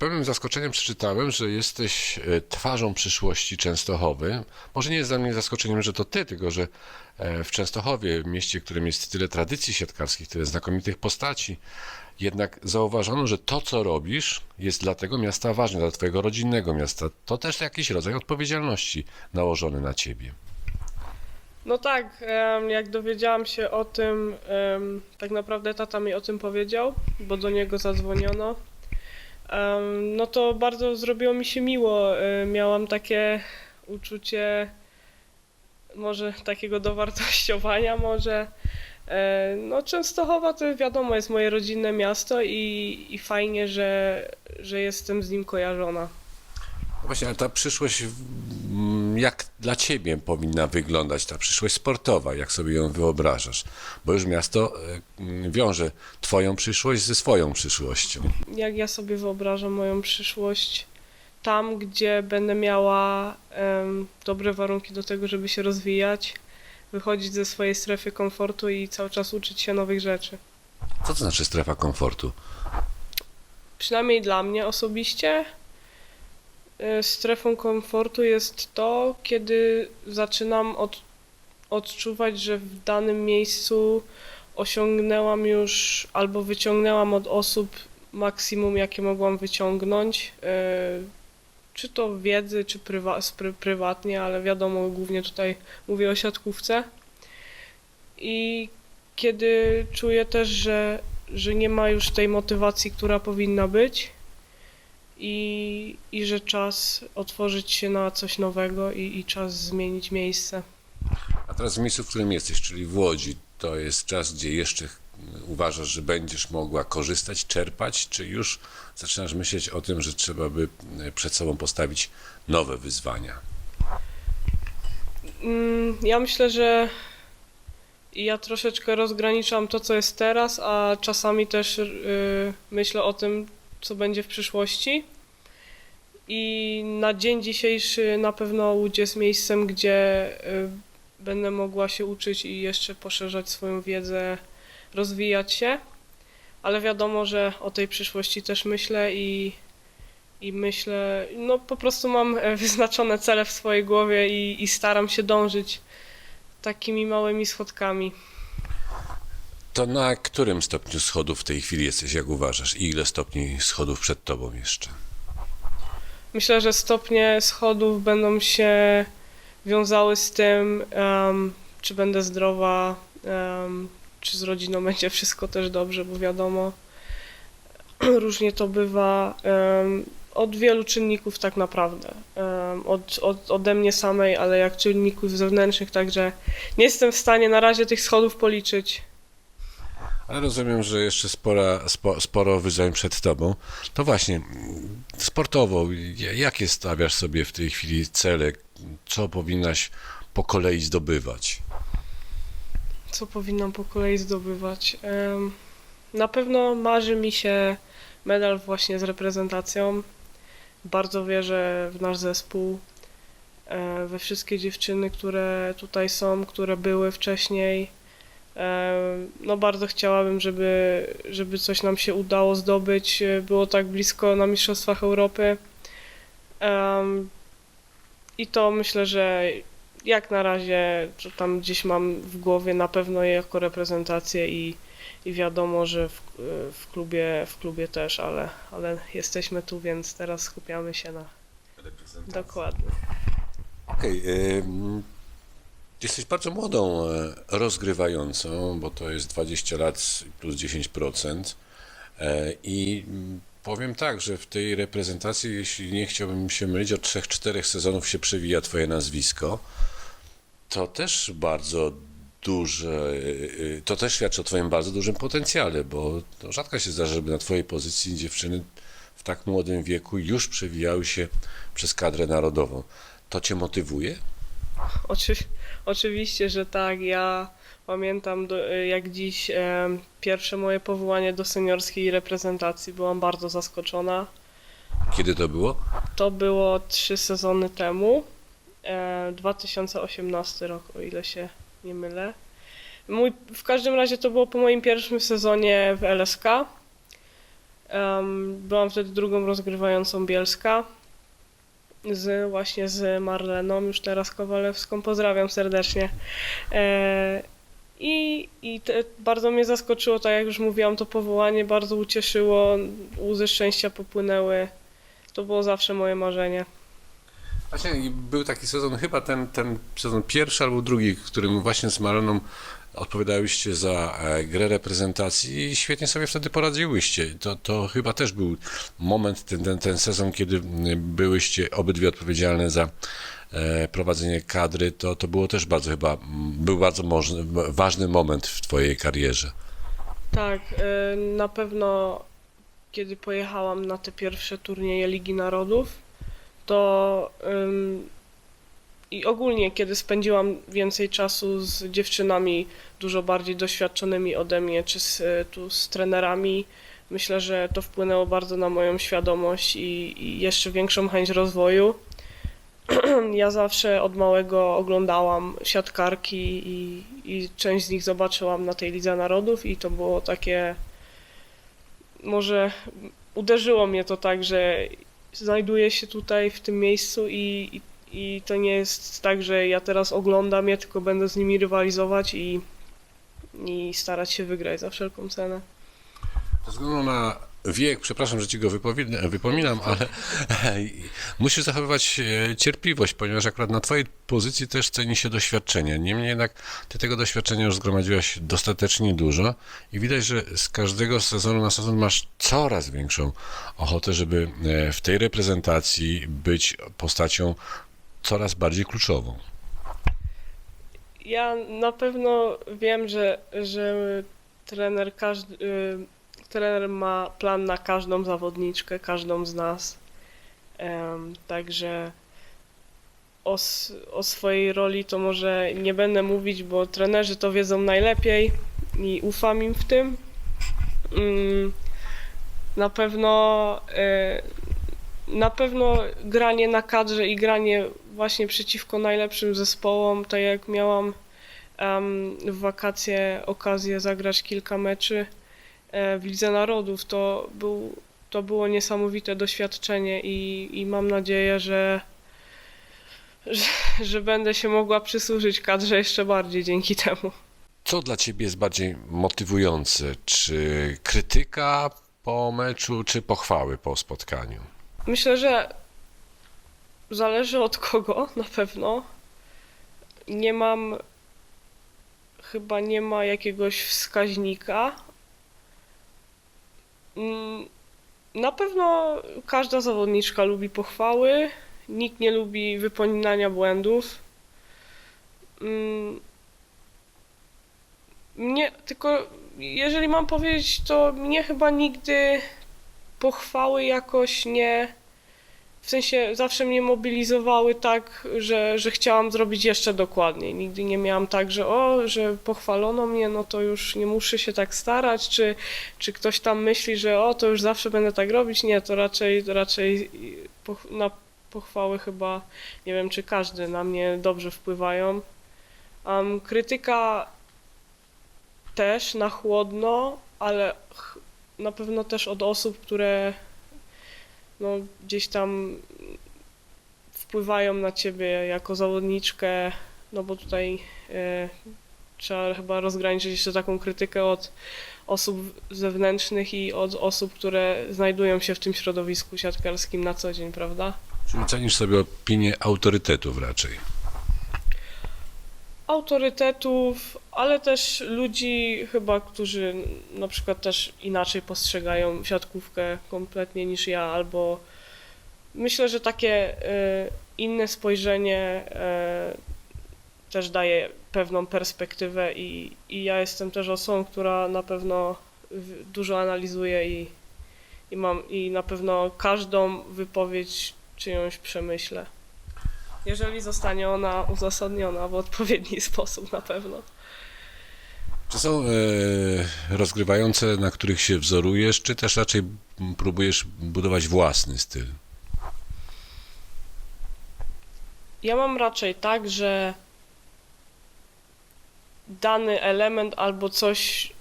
pewnym zaskoczeniem przeczytałem, że jesteś e, twarzą przyszłości Częstochowy. Może nie jest dla mnie zaskoczeniem, że to ty, tylko że e, w Częstochowie, mieście, w którym jest tyle tradycji siatkarskich, tyle znakomitych postaci, jednak zauważono, że to, co robisz, jest dla tego miasta ważne, dla twojego rodzinnego miasta. To też jakiś rodzaj odpowiedzialności nałożony na ciebie. No tak, jak dowiedziałam się o tym, tak naprawdę tata mi o tym powiedział, bo do niego zadzwoniono. No to bardzo zrobiło mi się miło. e, Miałam takie uczucie może takiego dowartościowania może. E, No Częstochowa to wiadomo jest moje rodzinne miasto i, i fajnie, że, że jestem z nim kojarzona. Właśnie, ale ta przyszłość, mm, jak dla ciebie powinna wyglądać, ta przyszłość sportowa, jak sobie ją wyobrażasz? Bo już miasto e, wiąże twoją przyszłość ze swoją przyszłością. jak ja sobie wyobrażam moją przyszłość tam, gdzie będę miała em, dobre warunki do tego, żeby się rozwijać, wychodzić ze swojej strefy komfortu i cały czas uczyć się nowych rzeczy. Co to znaczy strefa komfortu? Przynajmniej dla mnie osobiście strefą komfortu jest to, kiedy zaczynam od, odczuwać, że w danym miejscu osiągnęłam już albo wyciągnęłam od osób maksimum, jakie mogłam wyciągnąć. e, Czy to wiedzy, czy prywa, prywatnie, ale wiadomo, głównie tutaj mówię o siatkówce. I kiedy czuję też, że że nie ma już tej motywacji, która powinna być i, i że czas otworzyć się na coś nowego i, i czas zmienić miejsce. A teraz w miejscu, w którym jesteś, czyli w Łodzi, to jest czas, gdzie jeszcze uważasz, że będziesz mogła korzystać, czerpać, czy już zaczynasz myśleć o tym, że trzeba by e, przed sobą postawić nowe wyzwania? Mm, Ja myślę, że ja troszeczkę rozgraniczam to, co jest teraz, a czasami też y, myślę o tym, co będzie w przyszłości. I na dzień dzisiejszy na pewno Łódź jest miejscem, gdzie y, będę mogła się uczyć i jeszcze poszerzać swoją wiedzę, rozwijać się. Ale wiadomo, że o tej przyszłości też myślę i, i myślę, no po prostu mam e, wyznaczone cele w swojej głowie i, i staram się dążyć takimi małymi schodkami. To na którym stopniu schodów w tej chwili jesteś, jak uważasz? I ile stopni schodów przed tobą jeszcze? Myślę, że stopnie schodów będą się wiązały z tym, em, czy będę zdrowa, em, czy z rodziną będzie wszystko też dobrze, bo wiadomo, różnie to bywa. em, od wielu czynników tak naprawdę. Em, od, od, ode mnie samej, ale jak czynników zewnętrznych, także nie jestem w stanie na razie tych schodów policzyć. Ale rozumiem, że jeszcze spora, spo, sporo wyzwań przed tobą. To właśnie, sportowo, jakie stawiasz sobie w tej chwili cele? Co powinnaś po kolei zdobywać? co powinnam po kolei zdobywać. Na pewno marzy mi się medal właśnie z reprezentacją. Bardzo wierzę w nasz zespół, e, we wszystkie dziewczyny, które tutaj są, które były wcześniej. Em, No bardzo chciałabym, żeby, żeby coś nam się udało zdobyć. E, Było tak blisko na Mistrzostwach Europy. I to myślę, że jak na razie to tam gdzieś mam w głowie na pewno jako reprezentację i, i wiadomo, że w, w, klubie, w klubie też, ale, ale jesteśmy tu, więc teraz skupiamy się na dokładnie. Okej, ym, jesteś bardzo młodą e, rozgrywającą, bo to jest 20 lat plus 10%. E, I mm, powiem tak, że w tej reprezentacji, jeśli nie chciałbym się mylić, od 3-4 sezonów się przewija twoje nazwisko. To też bardzo duże, y, to też świadczy o twoim bardzo dużym potencjale, bo rzadko się zdarza, żeby na twojej pozycji dziewczyny w tak młodym wieku już przewijały się przez kadrę narodową. To cię motywuje? Oczy, oczywiście, że tak. Ja pamiętam do, jak dziś em, pierwsze moje powołanie do seniorskiej reprezentacji. Byłam bardzo zaskoczona. Kiedy to było? To było trzy sezony temu, e, 2018 rok, o ile się nie mylę. Mój, w każdym razie to było po moim pierwszym sezonie w LSK. Em, byłam wtedy drugą rozgrywającą Bielska. Z, właśnie z Marleną, już teraz Kowalewską. Pozdrawiam serdecznie. E, I, i te, bardzo mnie zaskoczyło, tak jak już mówiłam, to powołanie bardzo ucieszyło, łzy szczęścia popłynęły. To było zawsze moje marzenie. Właśnie był taki sezon, chyba ten, ten sezon pierwszy albo drugi, w którym właśnie z Maroną odpowiadałyście za e, grę reprezentacji i świetnie sobie wtedy poradziłyście. To, to chyba też był moment, ten, ten, ten sezon, kiedy m, byłyście obydwie odpowiedzialne za e, prowadzenie kadry, to, to było też bardzo chyba, był bardzo możny, ważny moment w twojej karierze. Tak, na pewno kiedy pojechałam na te pierwsze turnieje Ligi Narodów, to i ogólnie kiedy spędziłam więcej czasu z dziewczynami dużo bardziej doświadczonymi ode mnie, czy z, y, tu z trenerami, myślę, że to wpłynęło bardzo na moją świadomość i, i jeszcze większą chęć rozwoju. Ja zawsze od małego oglądałam siatkarki i, i część z nich zobaczyłam na tej Lidze Narodów i to było takie, może uderzyło mnie to tak, że znajduję się tutaj w tym miejscu i, i, i to nie jest tak, że ja teraz oglądam je, tylko będę z nimi rywalizować i, i starać się wygrać za wszelką cenę. Ze względu na wiek, przepraszam, że ci go wypominam, ale musisz zachowywać e, cierpliwość, ponieważ akurat na twojej pozycji też ceni się doświadczenie. Niemniej jednak ty tego doświadczenia już zgromadziłaś dostatecznie dużo i widać, że z każdego sezonu na sezon masz coraz większą ochotę, żeby e, w tej reprezentacji być postacią coraz bardziej kluczową. Ja na pewno wiem, że, że trener, każdy, y, trener ma plan na każdą zawodniczkę, każdą z nas. Także o, o swojej roli to może nie będę mówić, bo trenerzy to wiedzą najlepiej i ufam im w tym. Mm, Na pewno, e, na pewno granie na kadrze i granie właśnie przeciwko najlepszym zespołom, tak jak miałam em, w wakacje okazję zagrać kilka meczy e, w Lidze Narodów, to, był, to było niesamowite doświadczenie i, i mam nadzieję, że, że, że będę się mogła przysłużyć kadrze jeszcze bardziej dzięki temu. Co dla ciebie jest bardziej motywujące? Czy krytyka po meczu, czy pochwały po spotkaniu? Myślę, że zależy od kogo na pewno. Nie mam, chyba nie ma jakiegoś wskaźnika. Mm, Na pewno każda zawodniczka lubi pochwały, nikt nie lubi wypominania błędów. Mm, Mnie, tylko jeżeli mam powiedzieć, to mnie chyba nigdy pochwały jakoś nie. W sensie zawsze mnie mobilizowały tak, że, że chciałam zrobić jeszcze dokładniej. Nigdy nie miałam tak, że o, że pochwalono mnie, no to już nie muszę się tak starać, czy, czy ktoś tam myśli, że o, to już zawsze będę tak robić. Nie, to raczej, raczej poch- na pochwały chyba, nie wiem, czy każdy na mnie dobrze wpływają. Um, krytyka też na chłodno, ale na pewno też od osób, które no, gdzieś tam wpływają na ciebie jako zawodniczkę, no bo tutaj e, trzeba chyba rozgraniczyć jeszcze taką krytykę od osób zewnętrznych i od osób, które znajdują się w tym środowisku siatkarskim na co dzień, prawda? Czyli cenisz sobie opinię autorytetów raczej. Autorytetów, ale też ludzi chyba, którzy na przykład też inaczej postrzegają siatkówkę kompletnie niż ja, albo myślę, że takie e, inne spojrzenie e, też daje pewną perspektywę i, i ja jestem też osobą, która na pewno dużo analizuje i, i mam i na pewno każdą wypowiedź czyjąś przemyślę. Jeżeli zostanie ona uzasadniona w odpowiedni sposób na pewno. Czy są e, rozgrywające, na których się wzorujesz, czy też raczej próbujesz budować własny styl? Ja mam raczej tak, że dany element albo coś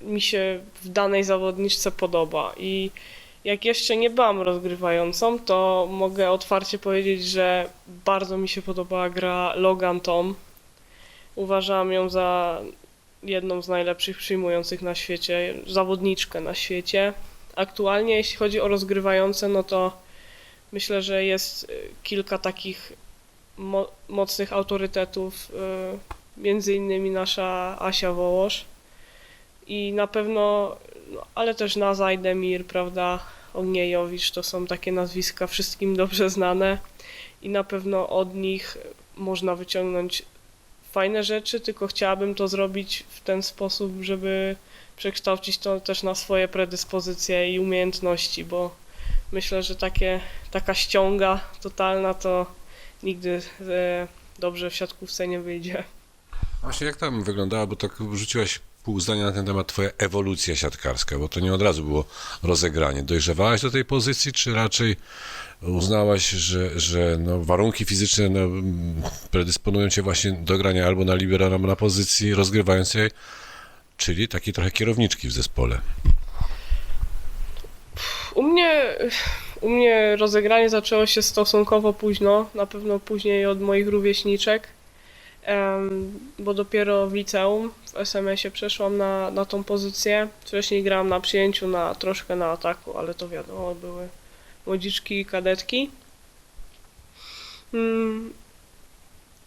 mi się w danej zawodniczce podoba i jak jeszcze nie byłam rozgrywającą, to mogę otwarcie powiedzieć, że bardzo mi się podobała gra Logan Tom. Uważam ją za jedną z najlepszych przyjmujących na świecie, zawodniczkę na świecie. Aktualnie, jeśli chodzi o rozgrywające, no to myślę, że jest y, kilka takich mo- mocnych autorytetów, y, między innymi nasza Asia Wołosz i na pewno, no, ale też Naza Demir, prawda, Ogniejowicz, to są takie nazwiska wszystkim dobrze znane i na pewno od nich można wyciągnąć fajne rzeczy, tylko chciałabym to zrobić w ten sposób, żeby przekształcić to też na swoje predyspozycje i umiejętności, bo myślę, że takie, taka ściąga totalna to nigdy e, dobrze w siatkówce nie wyjdzie. Właśnie jak tam wyglądała, bo tak rzuciłaś pół zdania na ten temat, twoja ewolucja siatkarska, bo to nie od razu było rozegranie. Dojrzewałaś do tej pozycji, czy raczej uznałaś, że, że no, warunki fizyczne no, predysponują cię właśnie do grania albo na libero, albo na pozycji rozgrywającej, czyli takiej trochę kierowniczki w zespole. U mnie, u mnie rozegranie zaczęło się stosunkowo późno, na pewno później od moich rówieśniczek, bo dopiero w liceum, w SMS-ie przeszłam na, na tą pozycję. Wcześniej grałam na przyjęciu, na, troszkę na ataku, ale to wiadomo, były młodziczki i kadetki. Mm,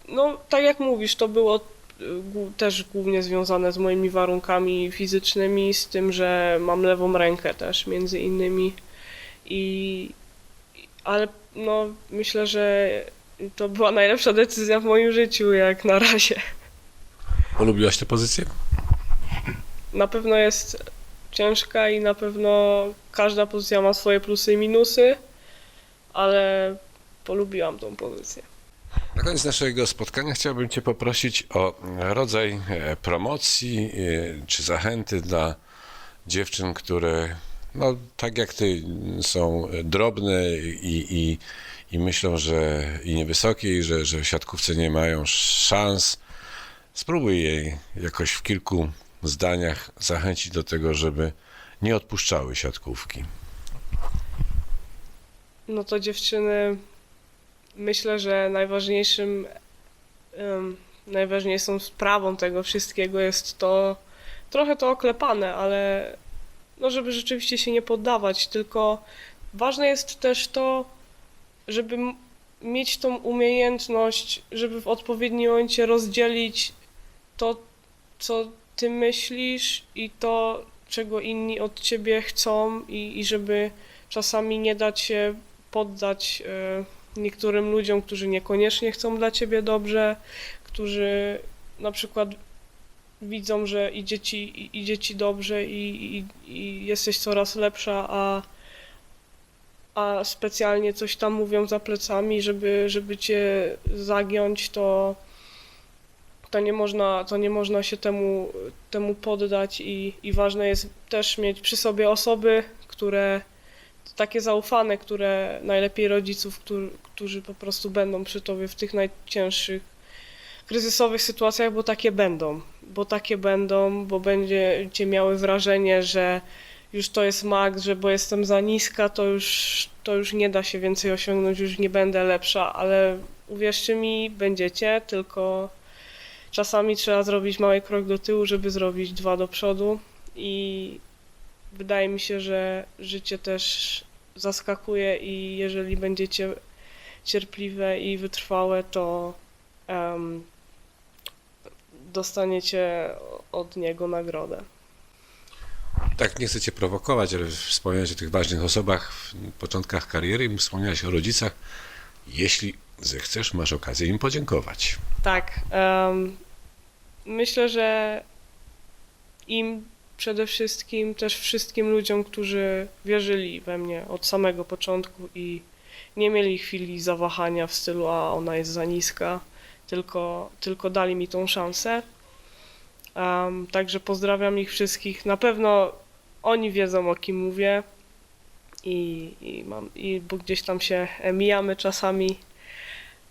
No, tak jak mówisz, to było głó- też głównie związane z moimi warunkami fizycznymi, z tym, że mam lewą rękę też między innymi. I, ale no, myślę, że to była najlepsza decyzja w moim życiu, jak na razie. Polubiłaś tę pozycję? Na pewno jest ciężka i na pewno każda pozycja ma swoje plusy i minusy, ale polubiłam tą pozycję. Na koniec naszego spotkania chciałbym Cię poprosić o rodzaj e, promocji e, czy zachęty dla dziewczyn, które, no, tak jak Ty, są drobne i, i, i myślą, że i niewysokie, i że, że w siatkówce nie mają szans. Spróbuj jej jakoś w kilku zdaniach zachęcić do tego, żeby nie odpuszczały siatkówki. No to dziewczyny, myślę, że najważniejszym, em, najważniejszą sprawą tego wszystkiego jest to, trochę to oklepane, ale no żeby rzeczywiście się nie poddawać, tylko ważne jest też to, żeby mieć tą umiejętność, żeby w odpowiednim momencie rozdzielić to, co ty myślisz i to, czego inni od ciebie chcą i, i żeby czasami nie dać się poddać e, niektórym ludziom, którzy niekoniecznie chcą dla ciebie dobrze, którzy na przykład widzą, że idzie ci, idzie ci dobrze i, i, i jesteś coraz lepsza, a, a specjalnie coś tam mówią za plecami, żeby, żeby cię zagiąć, to, to, nie można, to nie można się temu, temu poddać i, i ważne jest też mieć przy sobie osoby, które takie zaufane, które najlepiej rodziców, którzy, którzy po prostu będą przy tobie w tych najcięższych, kryzysowych sytuacjach, bo takie będą. Bo takie będą, bo będziecie miały wrażenie, że już to jest maks, że bo jestem za niska, to już, to już nie da się więcej osiągnąć, już nie będę lepsza, ale uwierzcie mi, będziecie, tylko czasami trzeba zrobić mały krok do tyłu, żeby zrobić dwa do przodu i wydaje mi się, że życie też zaskakuje i jeżeli będziecie cierpliwe i wytrwałe, to em, dostaniecie od niego nagrodę. Tak, nie chcę Cię prowokować, ale wspomniałeś o tych ważnych osobach w początkach kariery i wspomniałeś o rodzicach. Jeśli zechcesz, masz okazję im podziękować. Tak. em, myślę, że im przede wszystkim, też wszystkim ludziom, którzy wierzyli we mnie od samego początku i nie mieli chwili zawahania w stylu, a ona jest za niska, tylko, tylko dali mi tą szansę. Em, także pozdrawiam ich wszystkich. Na pewno oni wiedzą, o kim mówię. I, i, mam, i bo gdzieś tam się mijamy czasami.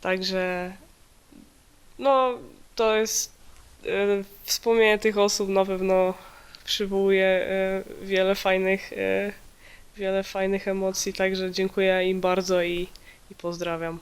Także no, to jest e, wspomnienie tych osób na pewno przywołuje e, wiele fajnych, e, wiele fajnych emocji, także dziękuję im bardzo i, i pozdrawiam.